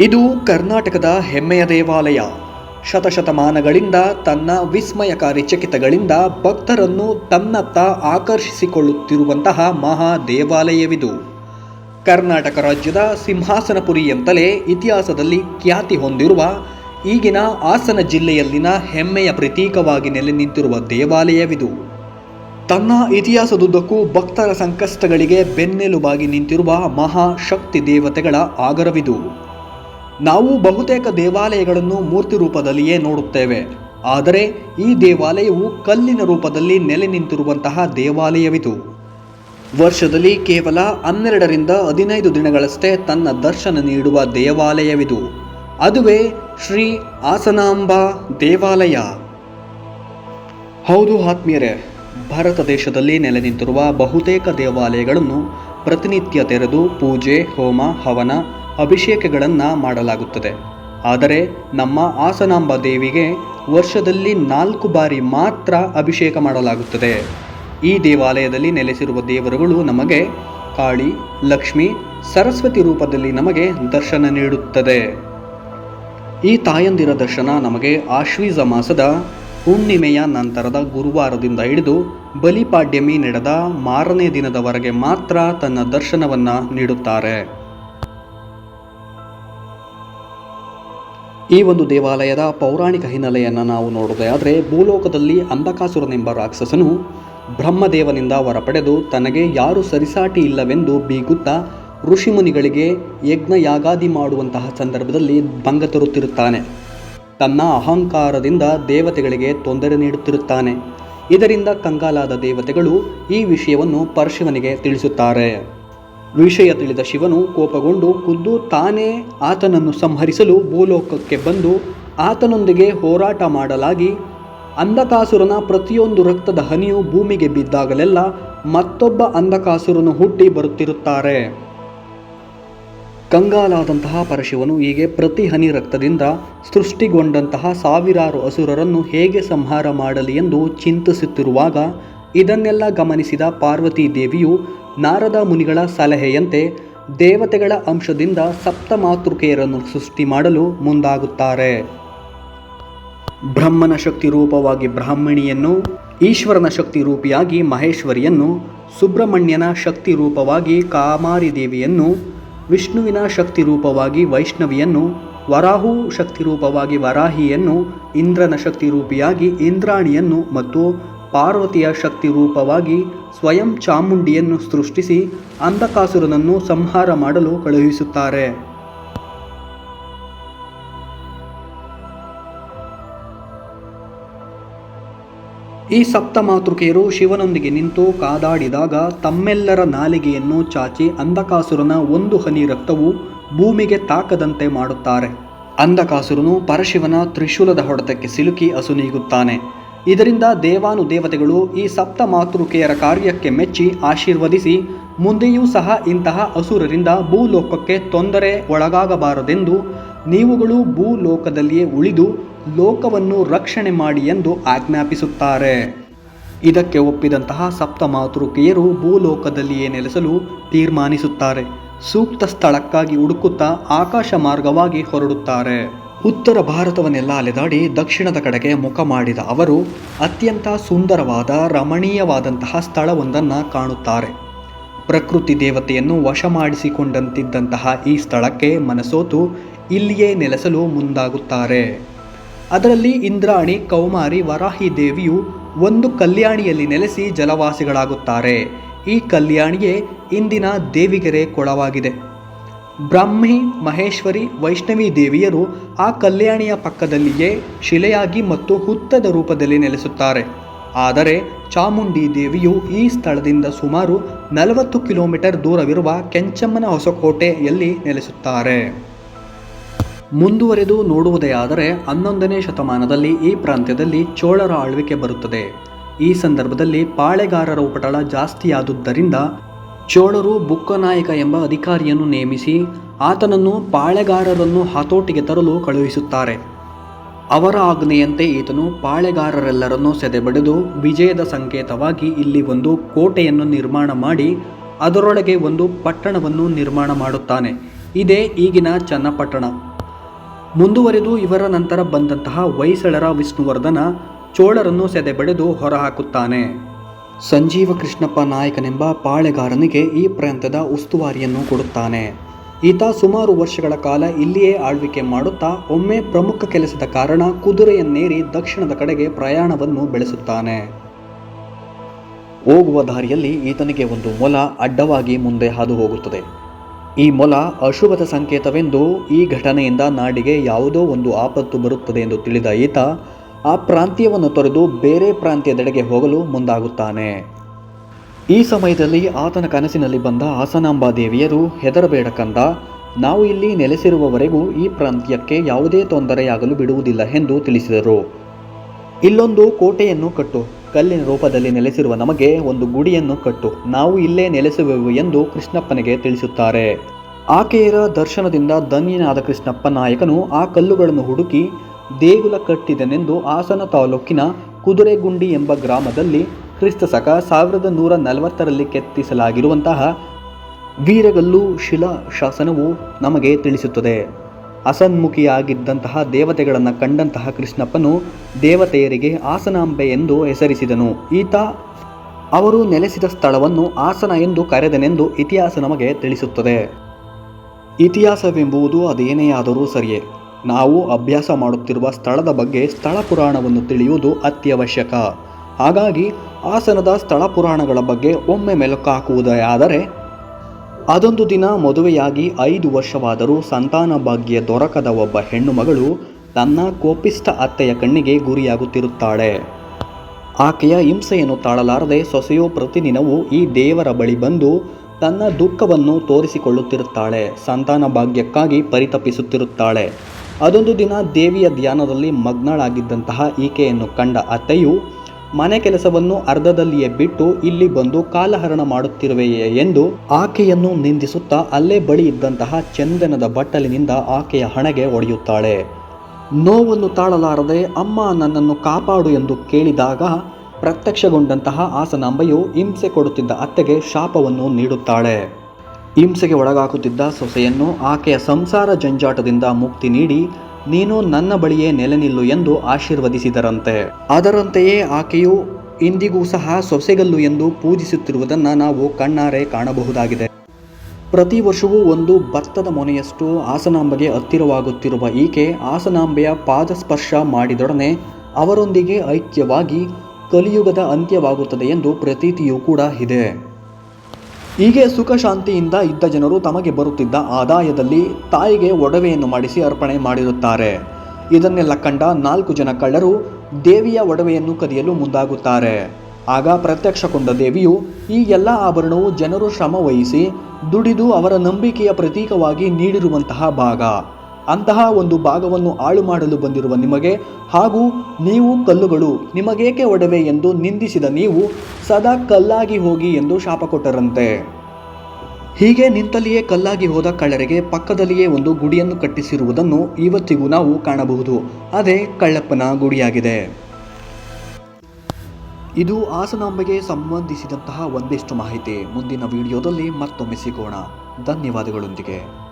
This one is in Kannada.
ಇದು ಕರ್ನಾಟಕದ ಹೆಮ್ಮೆಯ ದೇವಾಲಯ. ಶತಶತಮಾನಗಳಿಂದ ತನ್ನ ವಿಸ್ಮಯಕಾರಿ ಚಕಿತಗಳಿಂದ ಭಕ್ತರನ್ನು ತನ್ನತ್ತ ಆಕರ್ಷಿಸಿಕೊಳ್ಳುತ್ತಿರುವಂತಹ ಮಹಾ ದೇವಾಲಯವಿದು. ಕರ್ನಾಟಕ ರಾಜ್ಯದ ಸಿಂಹಾಸನಪುರಿ ಎಂತಲೇ ಇತಿಹಾಸದಲ್ಲಿ ಖ್ಯಾತಿ ಹೊಂದಿರುವ ಈಗಿನ ಹಾಸನ ಜಿಲ್ಲೆಯಲ್ಲಿನ ಹೆಮ್ಮೆಯ ಪ್ರತೀಕವಾಗಿ ನೆಲೆ ನಿಂತಿರುವ ದೇವಾಲಯವಿದು. ತನ್ನ ಇತಿಹಾಸದುದ್ದಕ್ಕೂ ಭಕ್ತರ ಸಂಕಷ್ಟಗಳಿಗೆ ಬೆನ್ನೆಲುಬಾಗಿ ನಿಂತಿರುವ ಮಹಾಶಕ್ತಿ ದೇವತೆಗಳ ಆಗರವಿದು. ನಾವು ಬಹುತೇಕ ದೇವಾಲಯಗಳನ್ನು ಮೂರ್ತಿ ರೂಪದಲ್ಲಿಯೇ ನೋಡುತ್ತೇವೆ. ಆದರೆ ಈ ದೇವಾಲಯವು ಕಲ್ಲಿನ ರೂಪದಲ್ಲಿ ನೆಲೆ ನಿಂತಿರುವಂತಹ ದೇವಾಲಯವಿದು. ವರ್ಷದಲ್ಲಿ ಕೇವಲ ಹನ್ನೆರಡರಿಂದ ಹದಿನೈದು ದಿನಗಳಷ್ಟೇ ತನ್ನ ದರ್ಶನ ನೀಡುವ ದೇವಾಲಯವಿದು. ಅದುವೇ ಶ್ರೀ ಆಸನಾಂಬ ದೇವಾಲಯ. ಹೌದು ಆತ್ಮೀಯರೇ, ಭಾರತ ದೇಶದಲ್ಲಿ ನೆಲೆ ನಿಂತಿರುವ ಬಹುತೇಕ ದೇವಾಲಯಗಳನ್ನು ಪ್ರತಿನಿತ್ಯ ತೆರೆದು ಪೂಜೆ, ಹೋಮ, ಹವನ ಅಭಿಷೇಕಗಳನ್ನು ಮಾಡಲಾಗುತ್ತದೆ. ಆದರೆ ನಮ್ಮ ಆಸನಾಂಬ ದೇವಿಗೆ ವರ್ಷದಲ್ಲಿ ನಾಲ್ಕು ಬಾರಿ ಮಾತ್ರ ಅಭಿಷೇಕ ಮಾಡಲಾಗುತ್ತದೆ. ಈ ದೇವಾಲಯದಲ್ಲಿ ನೆಲೆಸಿರುವ ದೇವರುಗಳು ನಮಗೆ ಕಾಳಿ, ಲಕ್ಷ್ಮಿ, ಸರಸ್ವತಿ ರೂಪದಲ್ಲಿ ನಮಗೆ ದರ್ಶನ ನೀಡುತ್ತದೆ. ಈ ತಾಯಂದಿರ ದರ್ಶನ ನಮಗೆ ಆಶ್ವೀಜ ಮಾಸದ ಹುಣ್ಣಿಮೆಯ ನಂತರದ ಗುರುವಾರದಿಂದ ಹಿಡಿದು ಬಲಿಪಾಡ್ಯಮಿ ನಡೆದ ಮಾರನೇ ದಿನದವರೆಗೆ ಮಾತ್ರ ತನ್ನ ದರ್ಶನವನ್ನು ನೀಡುತ್ತಾರೆ. ಈ ಒಂದು ದೇವಾಲಯದ ಪೌರಾಣಿಕ ಹಿನ್ನೆಲೆಯನ್ನು ನಾವು ನೋಡುವುದಾದರೆ ಭೂಲೋಕದಲ್ಲಿ ಅಂಧಕಾಸುರನೆಂಬ ರಾಕ್ಷಸನು ಬ್ರಹ್ಮದೇವನಿಂದ ಹೊರಪಡೆದು ತನಗೆ ಯಾರು ಸರಿಸಾಟಿ ಇಲ್ಲವೆಂದು ಬೀಗುತ್ತಾ ಋಷಿಮುನಿಗಳಿಗೆ ಯಜ್ಞ ಯಾಗಾದಿ ಮಾಡುವಂತಹ ಸಂದರ್ಭದಲ್ಲಿ ಭಂಗ ತರುತ್ತಿರುತ್ತಾನೆ. ತನ್ನ ಅಹಂಕಾರದಿಂದ ದೇವತೆಗಳಿಗೆ ತೊಂದರೆ ನೀಡುತ್ತಿರುತ್ತಾನೆ. ಇದರಿಂದ ಕಂಗಾಲಾದ ದೇವತೆಗಳು ಈ ವಿಷಯವನ್ನು ಪರಶಿವನಿಗೆ ತಿಳಿಸುತ್ತಾರೆ. ವಿಷಯ ತಿಳಿದ ಶಿವನು ಕೋಪಗೊಂಡು, ಖುದ್ದು ತಾನೇ ಆತನನ್ನು ಸಂಹರಿಸಲು ಭೂಲೋಕಕ್ಕೆ ಬಂದು ಆತನೊಂದಿಗೆ ಹೋರಾಟ ಮಾಡಲಾಗಿ, ಅಂಧಕಾಸುರನ ಪ್ರತಿಯೊಂದು ರಕ್ತದ ಹನಿಯು ಭೂಮಿಗೆ ಬಿದ್ದಾಗಲೆಲ್ಲ ಮತ್ತೊಬ್ಬ ಅಂಧಕಾಸುರನು ಹುಟ್ಟಿ ಬರುತ್ತಿರುತ್ತಾರೆ. ಕಂಗಾಲಾದಂತಹ ಪರಶಿವನು ಹೀಗೆ ಪ್ರತಿ ಹನಿ ರಕ್ತದಿಂದ ಸೃಷ್ಟಿಗೊಂಡಂತಹ ಸಾವಿರಾರು ಅಸುರರನ್ನು ಹೇಗೆ ಸಂಹಾರ ಮಾಡಲಿ ಎಂದು ಚಿಂತಿಸುತ್ತಿರುವಾಗ, ಇದನ್ನೆಲ್ಲ ಗಮನಿಸಿದ ಪಾರ್ವತೀ ದೇವಿಯು ನಾರದ ಮುನಿಗಳ ಸಲಹೆಯಂತೆ ದೇವತೆಗಳ ಅಂಶದಿಂದ ಸಪ್ತ ಮಾತೃಕೆಯರನ್ನು ಸೃಷ್ಟಿ ಮಾಡಲು ಮುಂದಾಗುತ್ತಾರೆ. ಬ್ರಹ್ಮನ ಶಕ್ತಿ ರೂಪವಾಗಿ ಬ್ರಾಹ್ಮಣಿಯನ್ನು, ಈಶ್ವರನ ಶಕ್ತಿ ರೂಪಿಯಾಗಿ ಮಹೇಶ್ವರಿಯನ್ನು, ಸುಬ್ರಹ್ಮಣ್ಯನ ಶಕ್ತಿ ರೂಪವಾಗಿ ಕಾಮಾರಿ ದೇವಿಯನ್ನು, ವಿಷ್ಣುವಿನ ಶಕ್ತಿ ರೂಪವಾಗಿ ವೈಷ್ಣವಿಯನ್ನು, ವರಾಹು ಶಕ್ತಿ ರೂಪವಾಗಿ ವರಾಹಿಯನ್ನು, ಇಂದ್ರನ ಶಕ್ತಿ ರೂಪಿಯಾಗಿ ಇಂದ್ರಾಣಿಯನ್ನು ಮತ್ತು ಪಾರ್ವತಿಯ ಶಕ್ತಿ ರೂಪವಾಗಿ ಸ್ವಯಂ ಚಾಮುಂಡಿಯನ್ನು ಸೃಷ್ಟಿಸಿ ಅಂಧಕಾಸುರನನ್ನು ಸಂಹಾರ ಮಾಡಲು ಕಳುಹಿಸುತ್ತಾರೆ. ಈ ಸಪ್ತ ಮಾತೃಕೆಯರು ಶಿವನೊಂದಿಗೆ ನಿಂತು ಕಾದಾಡಿದಾಗ ತಮ್ಮೆಲ್ಲರ ನಾಲಿಗೆಯನ್ನು ಚಾಚಿ ಅಂಧಕಾಸುರನ ಒಂದು ಹನಿ ರಕ್ತವು ಭೂಮಿಗೆ ತಾಕದಂತೆ ಮಾಡುತ್ತಾರೆ. ಅಂಧಕಾಸುರನು ಪರಶಿವನ ತ್ರಿಶೂಲದ ಹೊಡೆತಕ್ಕೆ ಸಿಲುಕಿ ಅಸುನೀಗುತ್ತಾನೆ ಇದರಿಂದ ದೇವಾನು ದೇವತೆಗಳು ಈ ಸಪ್ತ ಮಾತೃಕೆಯರ ಕಾರ್ಯಕ್ಕೆ ಮೆಚ್ಚಿ ಆಶೀರ್ವದಿಸಿ ಮುಂದೆಯೂ ಸಹ ಇಂತಹ ಅಸುರರಿಂದ ಭೂಲೋಕಕ್ಕೆ ತೊಂದರೆ ಒಳಗಾಗಬಾರದೆಂದು ನೀವುಗಳು ಭೂಲೋಕದಲ್ಲಿಯೇ ಉಳಿದು ಲೋಕವನ್ನು ರಕ್ಷಣೆ ಮಾಡಿ ಎಂದು ಆಜ್ಞಾಪಿಸುತ್ತಾರೆ. ಇದಕ್ಕೆ ಒಪ್ಪಿದಂತಹ ಸಪ್ತ ಮಾತೃಕೆಯರು ಭೂಲೋಕದಲ್ಲಿಯೇ ನೆಲೆಸಲು ತೀರ್ಮಾನಿಸುತ್ತಾರೆ. ಸೂಕ್ತ ಸ್ಥಳಕ್ಕಾಗಿ ಹುಡುಕುತ್ತಾ ಆಕಾಶ ಮಾರ್ಗವಾಗಿ ಹೊರಡುತ್ತಾರೆ. ಉತ್ತರ ಭಾರತವನ್ನೆಲ್ಲ ಅಲೆದಾಡಿ ದಕ್ಷಿಣದ ಕಡೆಗೆ ಮುಖ ಮಾಡಿದ ಅವರು, ಅತ್ಯಂತ ಸುಂದರವಾದ, ರಮಣೀಯವಾದಂತಹ ಸ್ಥಳವೊಂದನ್ನು ಕಾಣುತ್ತಾರೆ. ಪ್ರಕೃತಿ ದೇವತೆಯನ್ನು ವಶ ಮಾಡಿಸಿಕೊಂಡಂತಿದ್ದಂತಹ ಈ ಸ್ಥಳಕ್ಕೆ ಮನಸೋತು ಇಲ್ಲಿಯೇ ನೆಲೆಸಲು ಮುಂದಾಗುತ್ತಾರೆ. ಅದರಲ್ಲಿ ಇಂದ್ರಾಣಿ, ಕೌಮಾರಿ, ವರಾಹಿ ದೇವಿಯು ಒಂದು ಕಲ್ಯಾಣಿಯಲ್ಲಿ ನೆಲೆಸಿ ಜಲವಾಸಿಗಳಾಗುತ್ತಾರೆ. ಈ ಕಲ್ಯಾಣಿಯೇ ಇಂದಿನ ದೇವಿಗೆರೆ ಕೊಳವಾಗಿದೆ. ಬ್ರಾಹ್ಮಿ, ಮಹೇಶ್ವರಿ, ವೈಷ್ಣವಿ ದೇವಿಯರು ಆ ಕಲ್ಯಾಣಿಯ ಪಕ್ಕದಲ್ಲಿಯೇ ಶಿಲೆಯಾಗಿ ಮತ್ತು ಹುತ್ತದ ರೂಪದಲ್ಲಿ ನೆಲೆಸುತ್ತಾರೆ. ಆದರೆ ಚಾಮುಂಡಿ ದೇವಿಯು ಈ ಸ್ಥಳದಿಂದ ಸುಮಾರು ನಲವತ್ತು ಕಿಲೋಮೀಟರ್ ದೂರವಿರುವ ಕೆಂಚಮ್ಮನ ಹೊಸಕೋಟೆಯಲ್ಲಿ ನೆಲೆಸುತ್ತಾರೆ. ಮುಂದುವರೆದು ನೋಡುವುದೇ ಆದರೆ ಹನ್ನೊಂದನೇ ಶತಮಾನದಲ್ಲಿ ಈ ಪ್ರಾಂತ್ಯದಲ್ಲಿ ಚೋಳರ ಆಳ್ವಿಕೆ ಬರುತ್ತದೆ. ಈ ಸಂದರ್ಭದಲ್ಲಿ ಪಾಳೆಗಾರರ ಉಪಟಳ ಜಾಸ್ತಿಯಾದುದರಿಂದ ಚೋಳರು ಬುಕ್ಕನಾಯಕ ಎಂಬ ಅಧಿಕಾರಿಯನ್ನು ನೇಮಿಸಿ ಆತನನ್ನು ಪಾಳೆಗಾರರನ್ನು ಹತೋಟಿಗೆ ತರಲು ಕಳುಹಿಸುತ್ತಾರೆ. ಅವರ ಆಜ್ಞೆಯಂತೆ ಈತನು ಪಾಳೆಗಾರರೆಲ್ಲರನ್ನೂ ಸೆದೆಬಡಿದು ವಿಜಯದ ಸಂಕೇತವಾಗಿ ಇಲ್ಲಿ ಒಂದು ಕೋಟೆಯನ್ನು ನಿರ್ಮಾಣ ಮಾಡಿ, ಅದರೊಳಗೆ ಒಂದು ಪಟ್ಟಣವನ್ನು ನಿರ್ಮಾಣ ಮಾಡುತ್ತಾನೆ. ಇದೇ ಈಗಿನ ಚನ್ನಪಟ್ಟಣ. ಮುಂದುವರೆದು ಇವರ ನಂತರ ಬಂದಂತಹ ಹೊಯ್ಸಳರ ವಿಷ್ಣುವರ್ಧನ ಚೋಳರನ್ನು ಸೆದೆಬಡೆದು ಹೊರಹಾಕುತ್ತಾನೆ. ಸಂಜೀವ ಕೃಷ್ಣಪ್ಪ ನಾಯಕನೆಂಬ ಪಾಳೆಗಾರನಿಗೆ ಈ ಪ್ರಾಂತ್ಯದ ಉಸ್ತುವಾರಿಯನ್ನು ಕೊಡುತ್ತಾನೆ. ಈತ ಸುಮಾರು ವರ್ಷಗಳ ಕಾಲ ಇಲ್ಲಿಯೇ ಆಳ್ವಿಕೆ ಮಾಡುತ್ತಾ ಒಮ್ಮೆ ಪ್ರಮುಖ ಕೆಲಸದ ಕಾರಣ ಕುದುರೆಯನ್ನೇರಿ ದಕ್ಷಿಣದ ಕಡೆಗೆ ಪ್ರಯಾಣವನ್ನು ಬೆಳೆಸುತ್ತಾನೆ. ಹೋಗುವ ದಾರಿಯಲ್ಲಿ ಈತನಿಗೆ ಒಂದು ಮೊಲ ಅಡ್ಡವಾಗಿ ಮುಂದೆ ಹಾದು ಹೋಗುತ್ತದೆ. ಈ ಮೊಲ ಅಶುಭದ ಸಂಕೇತವೆಂದು ಈ ಘಟನೆಯಿಂದ ನಾಡಿಗೆ ಯಾವುದೋ ಒಂದು ಆಪತ್ತು ಬರುತ್ತದೆ ಎಂದು ತಿಳಿದ ಈತ ಆ ಪ್ರಾಂತ್ಯವನ್ನು ತೊರೆದು ಬೇರೆ ಪ್ರಾಂತ್ಯದೆಡೆಗೆ ಹೋಗಲು ಮುಂದಾಗುತ್ತಾನೆ. ಈ ಸಮಯದಲ್ಲಿ ಆತನ ಕನಸಿನಲ್ಲಿ ಬಂದ ಹಾಸನಾಂಬಾ ದೇವಿಯರು ಹೆದರಬೇಡ ಕಂದ. ನಾವು ಇಲ್ಲಿ ನೆಲೆಸಿರುವವರೆಗೂ ಈ ಪ್ರಾಂತ್ಯಕ್ಕೆ ಯಾವುದೇ ತೊಂದರೆಯಾಗಲು ಬಿಡುವುದಿಲ್ಲ ಎಂದು ತಿಳಿಸಿದರು. ಇಲ್ಲೊಂದು ಕೋಟೆಯನ್ನು ಕಟ್ಟು. ಕಲ್ಲಿನ ರೂಪದಲ್ಲಿ ನೆಲೆಸಿರುವ ನಮಗೆ ಒಂದು ಗುಡಿಯನ್ನು ಕಟ್ಟು. ನಾವು ಇಲ್ಲೇ ನೆಲೆಸುವೆವು ಎಂದು ಕೃಷ್ಣಪ್ಪನಿಗೆ ತಿಳಿಸುತ್ತಾರೆ. ಆಕೆಯರ ದರ್ಶನದಿಂದ ಧನ್ಯನಾದ ಕೃಷ್ಣಪ್ಪ ನಾಯಕನು ಆ ಕಲ್ಲುಗಳನ್ನು ಹುಡುಕಿ ದೇಗುಲ ಕಟ್ಟಿದನೆಂದು ಹಾಸನ ತಾಲೂಕಿನ ಕುದುರೆಗುಂಡಿ ಎಂಬ ಗ್ರಾಮದಲ್ಲಿ ಕ್ರಿಸ್ತ ಸಕ ಸಾವಿರದ ನೂರ ನಲವತ್ತರಲ್ಲಿ ಕೆತ್ತಿಸಲಾಗಿರುವಂತಹ ವೀರಗಲ್ಲು ಶಿಲಾ ಶಾಸನವು ನಮಗೆ ತಿಳಿಸುತ್ತದೆ. ಅಸನ್ಮುಖಿಯಾಗಿದ್ದಂತಹ ದೇವತೆಗಳನ್ನು ಕಂಡಂತಹ ಕೃಷ್ಣಪ್ಪನು ದೇವತೆಯರಿಗೆ ಆಸನಾಂಬೆ ಎಂದು ಹೆಸರಿಸಿದನು. ಈತ ಅವರು ನೆಲೆಸಿದ ಸ್ಥಳವನ್ನು ಆಸನ ಎಂದು ಕರೆದನೆಂದು ಇತಿಹಾಸ ನಮಗೆ ತಿಳಿಸುತ್ತದೆ. ಇತಿಹಾಸವೆಂಬುದು ಅದೇನೇ ಆದರೂ ಸರಿಯೇ. ನಾವು ಅಭ್ಯಾಸ ಮಾಡುತ್ತಿರುವ ಸ್ಥಳದ ಬಗ್ಗೆ ಸ್ಥಳ ಪುರಾಣವನ್ನು ತಿಳಿಯುವುದು ಅತ್ಯವಶ್ಯಕ. ಹಾಗಾಗಿ ಆಸನದ ಸ್ಥಳ ಪುರಾಣಗಳ ಬಗ್ಗೆ ಒಮ್ಮೆ ಮೆಲುಕು ಹಾಕುವುದೇ ಆದರೆ ಅದೊಂದು ದಿನ ಮದುವೆಯಾಗಿ ಐದು ವರ್ಷವಾದರೂ ಸಂತಾನ ಭಾಗ್ಯ ದೊರಕದ ಒಬ್ಬ ಹೆಣ್ಣು ಮಗಳು ತನ್ನ ಕೋಪಿಷ್ಟ ಅತ್ತೆಯ ಕಣ್ಣಿಗೆ ಗುರಿಯಾಗುತ್ತಿರುತ್ತಾಳೆ. ಆಕೆಯ ಹಿಂಸೆಯನ್ನು ತಾಳಲಾರದೆ ಸೊಸೆಯು ಪ್ರತಿದಿನವೂ ಈ ದೇವರ ಬಳಿ ಬಂದು ತನ್ನ ದುಃಖವನ್ನು ತೋರಿಸಿಕೊಳ್ಳುತ್ತಿರುತ್ತಾಳೆ, ಸಂತಾನ ಭಾಗ್ಯಕ್ಕಾಗಿ ಪರಿತಪಿಸುತ್ತಿರುತ್ತಾಳೆ. ಅದೊಂದು ದಿನ ದೇವಿಯ ಧ್ಯಾನದಲ್ಲಿ ಮಗ್ನಳಾಗಿದ್ದಂತಹ ಈಕೆಯನ್ನು ಕಂಡ ಅತ್ತೆಯು, ಮನೆ ಕೆಲಸವನ್ನು ಅರ್ಧದಲ್ಲಿಯೇ ಬಿಟ್ಟು ಇಲ್ಲಿ ಬಂದು ಕಾಲಹರಣ ಮಾಡುತ್ತಿರುವೆಯೇ ಎಂದು ಆಕೆಯನ್ನು ನಿಂದಿಸುತ್ತಾ ಅಲ್ಲೇ ಬಳಿ ಇದ್ದಂತಹ ಚಂದನದ ಬಟ್ಟಲಿನಿಂದ ಆಕೆಯ ಹಣೆಗೆ ಒಡೆಯುತ್ತಾಳೆ. ನೋವನ್ನು ತಾಳಲಾರದೆ, ಅಮ್ಮ, ನನ್ನನ್ನು ಕಾಪಾಡು ಎಂದು ಕೇಳಿದಾಗ ಪ್ರತ್ಯಕ್ಷಗೊಂಡಂತಹ ಆಸನಾಂಬೆಯು ಹಿಂಸೆ ಕೊಡುತ್ತಿದ್ದ ಅತ್ತೆಗೆ ಶಾಪವನ್ನು ನೀಡುತ್ತಾಳೆ. ಹಿಂಸೆಗೆ ಒಳಗಾಗುತ್ತಿದ್ದ ಸೊಸೆಯನ್ನು ಆಕೆಯ ಸಂಸಾರ ಜಂಜಾಟದಿಂದ ಮುಕ್ತಿ ನೀಡಿ, ನೀನು ನನ್ನ ಬಳಿಯೇ ನೆಲೆ ನಿಲ್ಲು ಎಂದು ಆಶೀರ್ವದಿಸಿದರಂತೆ. ಅದರಂತೆಯೇ ಆಕೆಯು ಇಂದಿಗೂ ಸಹ ಸೊಸೆಗಲ್ಲು ಎಂದು ಪೂಜಿಸುತ್ತಿರುವುದನ್ನು ನಾವು ಕಣ್ಣಾರೆ ಕಾಣಬಹುದಾಗಿದೆ. ಪ್ರತಿ ವರ್ಷವೂ ಒಂದು ಭತ್ತದ ಮೊನೆಯಷ್ಟು ಆಸನಾಂಬೆಗೆ ಹತ್ತಿರವಾಗುತ್ತಿರುವ ಈಕೆ ಆಸನಾಂಬೆಯ ಪಾದಸ್ಪರ್ಶ ಮಾಡಿದೊಡನೆ ಅವರೊಂದಿಗೆ ಐಕ್ಯವಾಗಿ ಕಲಿಯುಗದ ಅಂತ್ಯವಾಗುತ್ತದೆ ಎಂದು ಪ್ರತೀತಿಯೂ ಕೂಡ ಇದೆ. ಹೀಗೆ ಸುಖ ಶಾಂತಿಯಿಂದ ಇದ್ದ ಜನರು ತಮಗೆ ಬರುತ್ತಿದ್ದ ಆದಾಯದಲ್ಲಿ ತಾಯಿಗೆ ಒಡವೆಯನ್ನು ಮಾಡಿಸಿ ಅರ್ಪಣೆ ಮಾಡಿರುತ್ತಾರೆ. ಇದನ್ನೆಲ್ಲ ಕಂಡ ನಾಲ್ಕು ಜನ ಕಳ್ಳರು ದೇವಿಯ ಒಡವೆಯನ್ನು ಕದಿಯಲು ಮುಂದಾಗುತ್ತಾರೆ. ಆಗ ಪ್ರತ್ಯಕ್ಷಗೊಂಡ ದೇವಿಯು ಈ ಎಲ್ಲ ಆಭರಣವು ಜನರು ಶ್ರಮ ದುಡಿದು ಅವರ ನಂಬಿಕೆಯ ಪ್ರತೀಕವಾಗಿ ನೀಡಿರುವಂತಹ ಭಾಗ. ಅಂತಹ ಒಂದು ಭಾಗವನ್ನು ಹಾಳು ಮಾಡಲು ಬಂದಿರುವ ನಿಮಗೆ ಹಾಗೂ ನೀವು ಕಲ್ಲುಗಳು ನಿಮಗೇಕೆ ಒಡವೆ ಎಂದು ನಿಂದಿಸಿದ ನೀವು ಸದಾ ಕಲ್ಲಾಗಿ ಹೋಗಿ ಎಂದು ಶಾಪ ಕೊಟ್ಟರಂತೆ. ಹೀಗೆ ನಿಂತಲ್ಲಿಯೇ ಕಲ್ಲಾಗಿ ಹೋದ ಕಳ್ಳರಿಗೆ ಪಕ್ಕದಲ್ಲಿಯೇ ಒಂದು ಗುಡಿಯನ್ನು ಕಟ್ಟಿಸಿರುವುದನ್ನು ಇವತ್ತಿಗೂ ನಾವು ಕಾಣಬಹುದು. ಅದೇ ಕಳ್ಳಪ್ಪನ ಗುಡಿಯಾಗಿದೆ. ಇದು ಹಾಸನಾಂಬೆಗೆ ಸಂಬಂಧಿಸಿದಂತಹ ಒಂದಿಷ್ಟು ಮಾಹಿತಿ. ಮುಂದಿನ ವಿಡಿಯೋದಲ್ಲಿ ಮತ್ತೊಮ್ಮೆ ಸಿಗೋಣ. ಧನ್ಯವಾದಗಳೊಂದಿಗೆ.